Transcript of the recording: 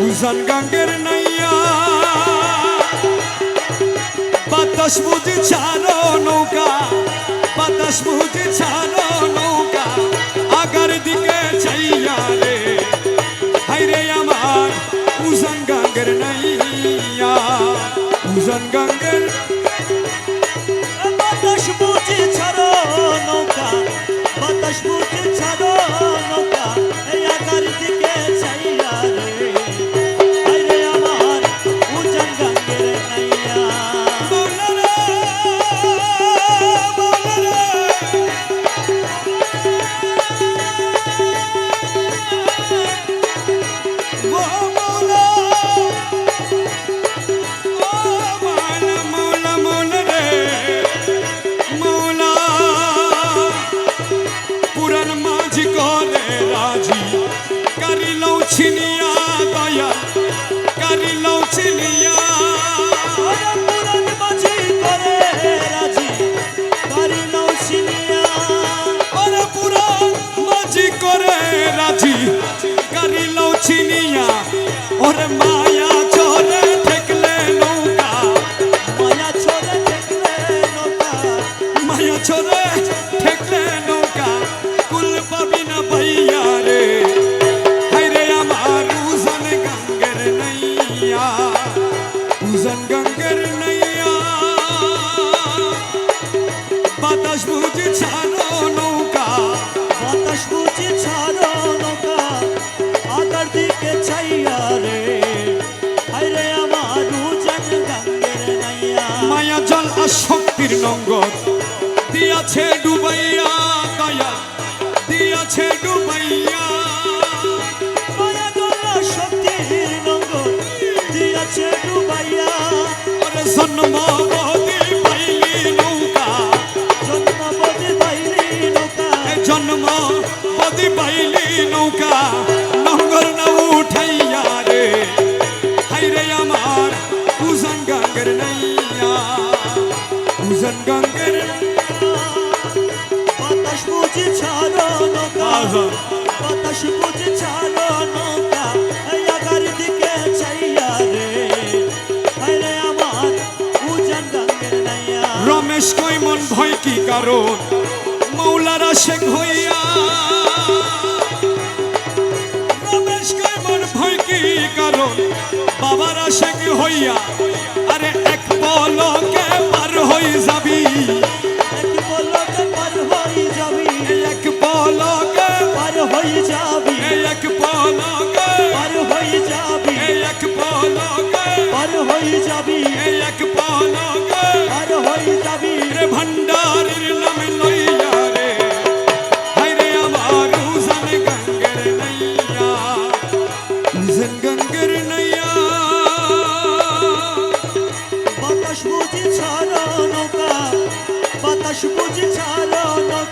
উজান গাঙ্গের নাইয়া। বাতাস বুঝি ছাড়ো নৌকা, বাতাস বুঝি ছাড়ো নৌকা, আগার দিকে চাইয়া রে। হাইরে আমার উজান গাঙ্গের নাইয়া, উজান গাঙ্গের মাঝি করে রাজি। গাড়ি লও চিনিয়া ওরে মায়া উজন গঙ্গের বাতাস বুঝি ছাড়ো নৌকা। বাতাস বুঝি ছাড়ো নৌকা। আগার দিকে চাইয়া রে। আইরে আমার উজান গাঙ্গের নাইয়া রমেশ কই মন ভয় কি কারণ? মৌলারা শেখ হইয়া। রমেশ কই মন ভয় কি কারণ? বাবারা শেখ হইয়া। হই যাবি এক পলকে আর হই যাবি? রে ভণ্ডারের নাম লইয়া রে। হাইরে আমার হুসেন বাতাস বুঝি ছাড়া নৌকা বাতাস বুঝি ছাড়া নৌকা।